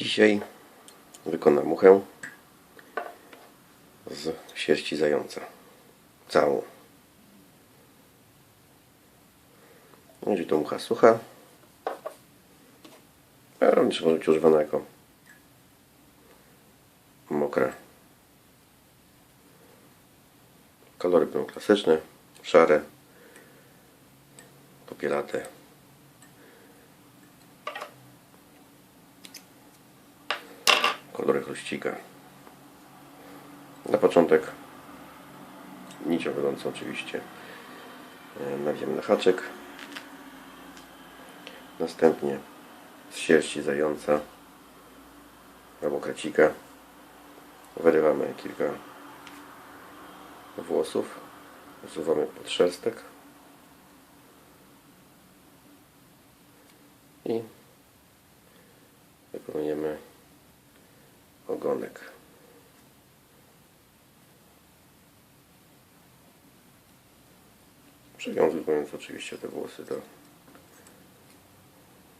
Dzisiaj wykonam muchę z sierści zająca. Całą. Będzie to mucha sucha. A również może być używana jako mokra. Kolory będą klasyczne, szare, popielate. Kolory chruścika. Na początek nicią wiodącą oczywiście e, nawijamy na haczyk. Następnie z sierści zająca albo kracika wyrywamy kilka włosów, usuwamy podszerstek i wykonujemy ogonek. Przywiązując oczywiście te włosy do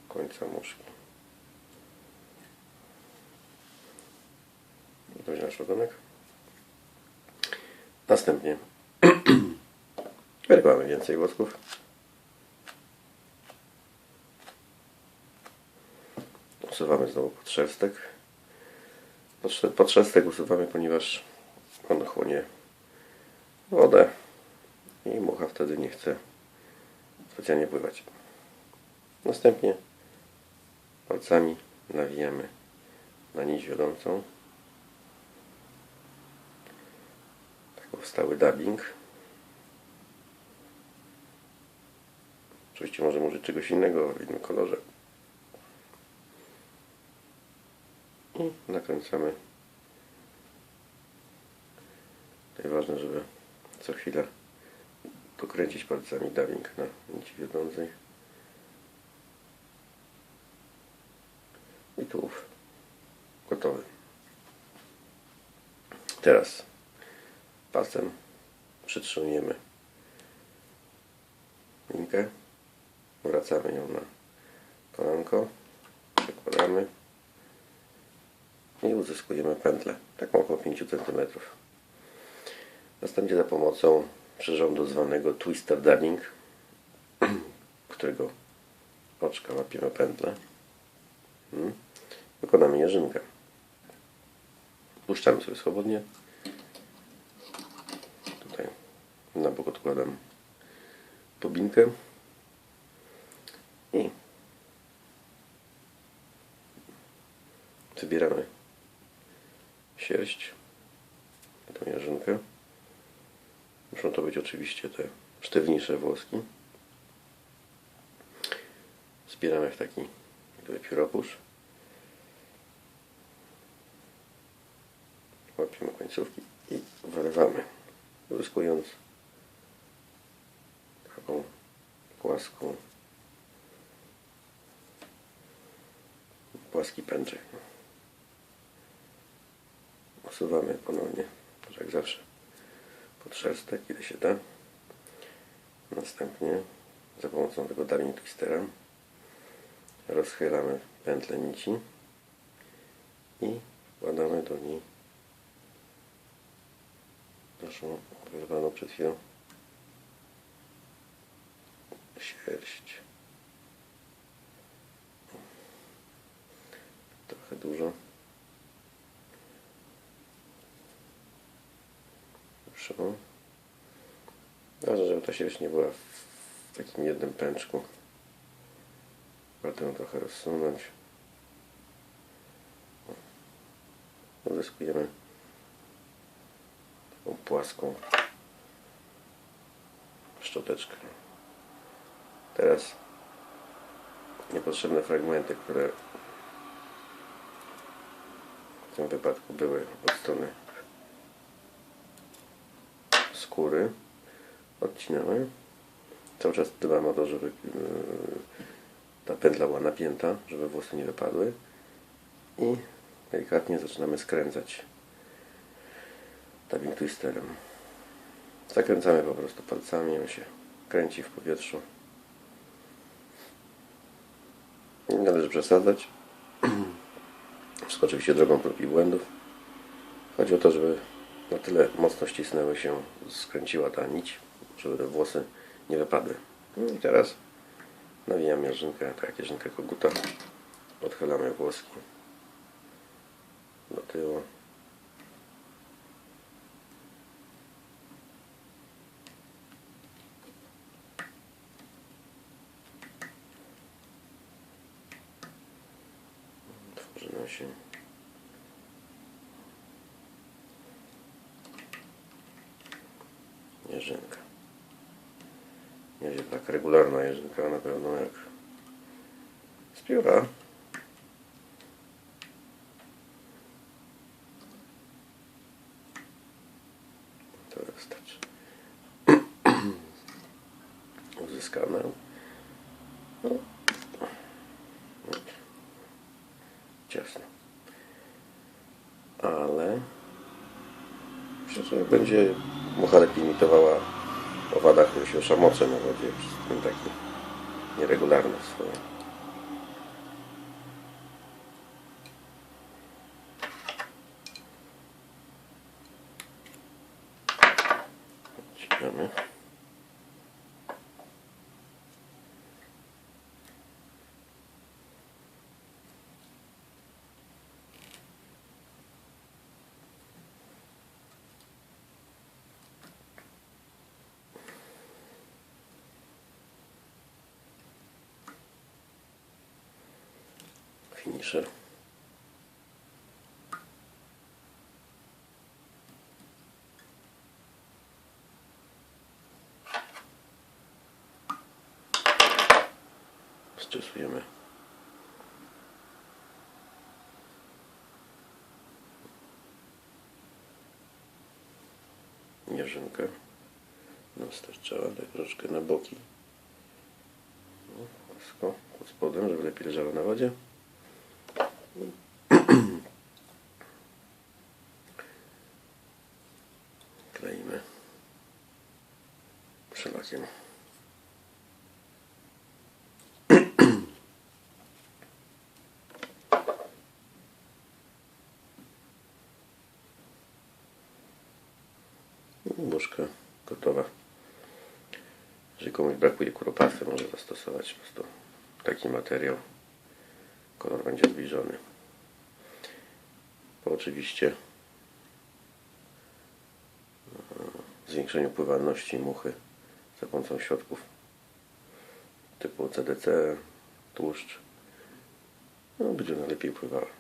końca muszki. Będzie nasz ogonek. Następnie wyrywamy więcej włosków. Usuwamy znowu podszerstek. Podsze- Podszerstek usuwamy, ponieważ on chłonie wodę i mucha wtedy nie chce specjalnie pływać. Następnie palcami nawijamy na nić wiodącą. Tak powstały dubbing. Oczywiście możemy użyć czegoś innego w innym kolorze. I nakręcamy. Tutaj ważne, żeby co chwilę dokręcić palcami dubbing na nici wiodącej. I tułów gotowy. Teraz pasem przytrzymujemy linkę, wracamy ją na kolanko, przekładamy i uzyskujemy pętlę, taką około 5 cm. Następnie za pomocą przyrządu zwanego Twister Dunning, którego oczka łapiemy pętlę, Hmm. wykonamy jeżynkę. Puszczamy sobie swobodnie. Tutaj na bok odkładam bobinkę i wybieramy sierść, tą jarzynkę. Muszą to być oczywiście te sztywniejsze włoski. Zbieramy w taki jakby pióropusz. Łapiemy końcówki i wyrywamy, uzyskując taką płaską płaski pęczek. Usuwamy ponownie, tak jak zawsze, podszerstek, ile się da. Następnie za pomocą tego dubbing twistera rozchylamy pętlę nici i wkładamy do niej naszą wyrwaną przed chwilą sierść. Trochę dużo. Proszę. Ważne, żeby ta sierść nie była w takim jednym pęczku. Warto ją trochę rozsunąć. Uzyskujemy taką płaską szczoteczkę. Teraz niepotrzebne fragmenty, które w tym wypadku były od strony skóry, odcinamy. Cały czas dbamy o to, żeby yy, ta pętla była napięta, żeby włosy nie wypadły i delikatnie zaczynamy skręcać dubbing twisterem. Zakręcamy po prostu palcami, on się kręci w powietrzu. Nie należy przesadzać. Wszystko oczywiście drogą prób i błędów. Chodzi o to, żeby na tyle mocno ścisnęły się, skręciła ta nić, żeby te włosy nie wypadły. No I teraz nawijam jeżynkę, tak jak jeżynkę koguta. Odchylamy włoski do tyłu. Tworzy się jeżynka. Nie wiem, tak regularna jeżynka, na pewno jak z pióra. To wystarczy. Uzyskane. No. Ciasno. Ale myślę, że będzie mucha lepiej imitowała owada, który się szamocze na wodzie, ten taki nieregularny w Finisher. Stosujemy mierzynkę. Nastarczała tak troszkę na boki. No, pod spodem, żeby lepiej leżała na wodzie kleimy szlakiem. Muszka gotowa. Jeżeli komuś brakuje kuropatwy, może zastosować po prostu taki materiał. Kolor będzie zbliżony. Po oczywiście e, zwiększeniu pływalności muchy za pomocą środków typu CDC, tłuszcz. No, będzie ona lepiej pływała.